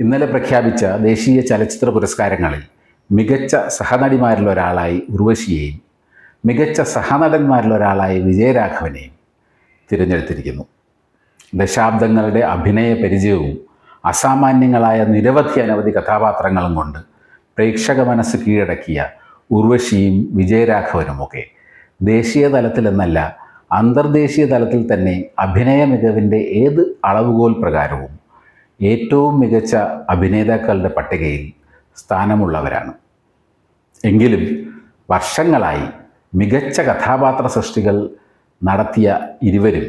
ഇന്നലെ പ്രഖ്യാപിച്ച ദേശീയ ചലച്ചിത്ര പുരസ്കാരങ്ങളിൽ മികച്ച സഹനടിമാരിൽ ഒരാളായി ഉർവശിയെയും മികച്ച സഹനടന്മാരിൽ ഒരാളായി വിജയരാഘവനെയും തിരഞ്ഞെടുത്തിരിക്കുന്നു. ദശാബ്ദങ്ങളുടെ അഭിനയ പരിചയവും അസാമാന്യങ്ങളായ നിരവധി അനവധി കഥാപാത്രങ്ങളും കൊണ്ട് പ്രേക്ഷക മനസ്സ് കീഴടക്കിയ ഉർവശിയും വിജയരാഘവനുമൊക്കെ ദേശീയ തലത്തിലെന്നല്ല അന്തർദേശീയ തലത്തിൽ തന്നെ അഭിനയ മികവിന്റെ ഏത് അളവുകോൽ പ്രകാരവും ഏറ്റവും മികച്ച അഭിനേതാക്കളുടെ പട്ടികയിൽ സ്ഥാനമുള്ളവരാണ്. എങ്കിലും വർഷങ്ങളായി മികച്ച കഥാപാത്ര സൃഷ്ടികൾ നടത്തിയ ഇരുവരും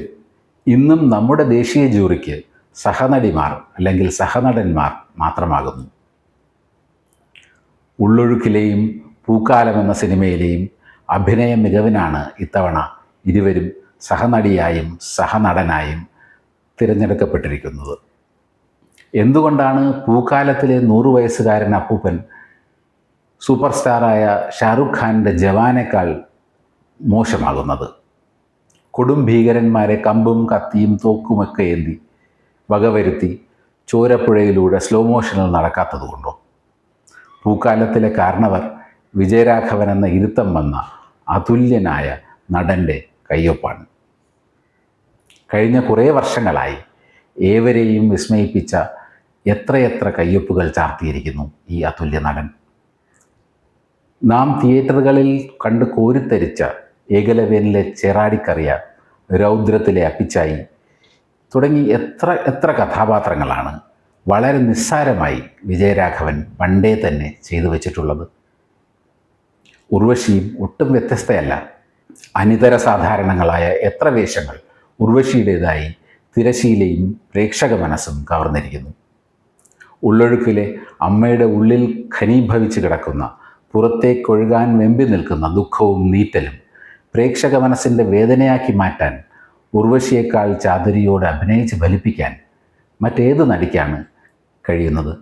ഇന്നും നമ്മുടെ ദേശീയ ജൂറിക്ക് സഹനടിമാർ അല്ലെങ്കിൽ സഹനടന്മാർ മാത്രമാകുന്നു. ഉള്ളൊഴുക്കിലെയും പൂക്കാലം എന്ന സിനിമയിലെയും അഭിനയ മികവിനാണ് ഇത്തവണ ഇരുവരും സഹനടിയായും സഹനടനായും തിരഞ്ഞെടുക്കപ്പെട്ടിരിക്കുന്നത്. എന്തുകൊണ്ടാണ് പൂക്കാലത്തിലെ നൂറു വയസ്സുകാരൻ അപ്പൂപ്പൻ സൂപ്പർ സ്റ്റാറായ ഷാറുഖ് ഖാന്റെ ജവാനേക്കാൾ മോശമാകുന്നത്? കൊടും ഭീകരന്മാരെ കമ്പും കത്തിയും തോക്കുമൊക്കെ ഏന്തി വകവരുത്തി ചോരപ്പുഴയിലൂടെ സ്ലോ മോഷനിൽ നടക്കാത്തതുകൊണ്ടോ പൂക്കാലത്തിലെ കാരണവർ വിജയരാഘവൻ എന്ന ഇരുത്തം വന്ന അതുല്യനായ നടന്റെ കയ്യൊപ്പാണ്. കഴിഞ്ഞ കുറേ വർഷങ്ങളായി ഏവരെയും വിസ്മയിപ്പിച്ച എത്രയെത്ര കയ്യൊപ്പുകൾ ചാർത്തിയിരിക്കുന്നു ഈ അതുല്യ നടൻ? നാം തിയേറ്ററുകളിൽ കണ്ട് കോരിത്തരിച്ച ഏകലവ്യനിലെ ചെറാടിക്കറിയ രൗദ്രത്തിലെ അപ്പിച്ചായി തുടങ്ങി എത്ര എത്ര കഥാപാത്രങ്ങളാണ് വളരെ നിസ്സാരമായി വിജയരാഘവൻ പണ്ടേ തന്നെ ചെയ്തു വച്ചിട്ടുള്ളത്. ഉർവശിയും ഒട്ടും വ്യത്യസ്തയല്ല. അനിതര സാധാരണങ്ങളായ എത്ര വേഷങ്ങൾ ഉർവശിയുടേതായി തിരശീലയും പ്രേക്ഷക മനസ്സും കവർന്നിരിക്കുന്നു. ഉള്ളൊഴുക്കിലെ അമ്മയുടെ ഉള്ളിൽ ഖനീഭവിച്ച് കിടക്കുന്ന പുറത്തേക്കൊഴുകാൻ വെമ്പി നിൽക്കുന്ന ദുഃഖവും നീറ്റലും പ്രേക്ഷക മനസ്സിന്റെ വേദനയാക്കി മാറ്റാൻ ഉർവശിയേക്കാൾ ചാതുരിയോട് അഭിനയിച്ച് ഫലിപ്പിക്കാൻ മറ്റേത് നടിക്കാണ് കഴിയുന്നത്.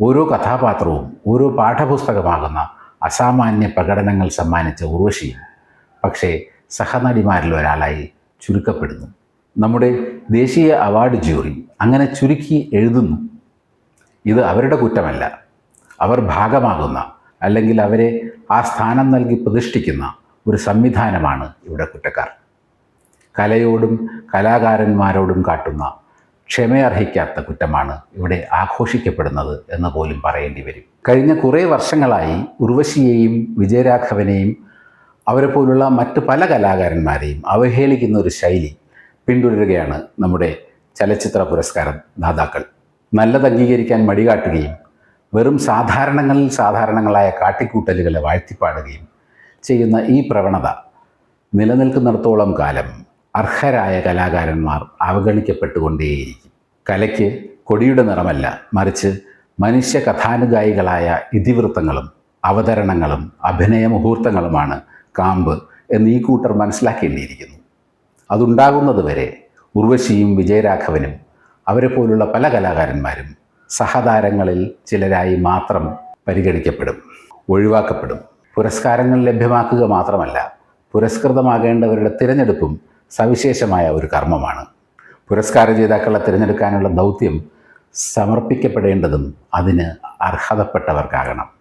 ഓരോ കഥാപാത്രവും ഓരോ പാഠപുസ്തകമാകുന്ന അസാമാന്യ പ്രകടനങ്ങൾ സമ്മാനിച്ച ഉർവശിയും പക്ഷേ സഹനടിമാരിൽ ഒരാളായി ചുരുക്കപ്പെടുന്നു. നമ്മുടെ ദേശീയ അവാർഡ് ജൂറി അങ്ങനെ ചുരുക്കി എഴുതുന്നു. ഇത് അവരുടെ കുറ്റമല്ല. അവർ ഭാഗമാകുന്ന അല്ലെങ്കിൽ അവരെ ആ സ്ഥാനം നൽകി പ്രതിഷ്ഠിക്കുന്ന ഒരു സംവിധാനമാണ് ഇവിടെ കുറ്റക്കാർ. കലയോടും കലാകാരന്മാരോടും കാട്ടുന്ന ക്ഷമയർഹിക്കാത്ത കുറ്റമാണ് ഇവിടെ ആഘോഷിക്കപ്പെടുന്നത് എന്ന് പോലും പറയേണ്ടി വരും. കഴിഞ്ഞ കുറേ വർഷങ്ങളായി ഉർവശിയെയും വിജയരാഘവനെയും അവരെ പോലുള്ള മറ്റ് പല കലാകാരന്മാരെയും അവഹേളിക്കുന്ന ഒരു ശൈലി പിന്തുടരുകയാണ് നമ്മുടെ ചലച്ചിത്ര പുരസ്കാര ദാതാക്കൾ നല്ലത് അംഗീകരിക്കാൻ മടികാട്ടുകയും വെറും സാധാരണങ്ങളിൽ സാധാരണങ്ങളായ കാട്ടിക്കൂട്ടലുകളെ വാഴ്ത്തിപ്പാടുകയും ചെയ്യുന്ന ഈ പ്രവണത നിലനിൽക്കുന്നിടത്തോളം കാലം അർഹരായ കലാകാരന്മാർ അവഗണിക്കപ്പെട്ടുകൊണ്ടേയിരിക്കും. കലയ്ക്ക് കൊടിയുടെ നിറമല്ല മറിച്ച് മനുഷ്യ കഥാനുഗായികളായ ഇതിവൃത്തങ്ങളും അവതരണങ്ങളും അഭിനയ മുഹൂർത്തങ്ങളുമാണ് കാമ്പ് എന്ന് ഈ കൂട്ടർ മനസ്സിലാക്കേണ്ടിയിരിക്കുന്നു. അതുണ്ടാകുന്നതുവരെ ഉർവശിയും വിജയരാഘവനും അവരെ പോലുള്ള പല കലാകാരന്മാരും സഹതാരങ്ങളിൽ ചിലരായി മാത്രം പരിഗണിക്കപ്പെടും ഒഴിവാക്കപ്പെടും. പുരസ്കാരങ്ങൾ ലഭ്യമാക്കുക മാത്രമല്ല പുരസ്കൃതമാകേണ്ടവരുടെ തിരഞ്ഞെടുപ്പും സവിശേഷമായ ഒരു കർമ്മമാണ്. പുരസ്കാര ജേതാക്കളെ തിരഞ്ഞെടുക്കാനുള്ള ദൗത്യം സമർപ്പിക്കപ്പെടേണ്ടതും അതിന് അർഹതപ്പെട്ടവർക്കാകണം.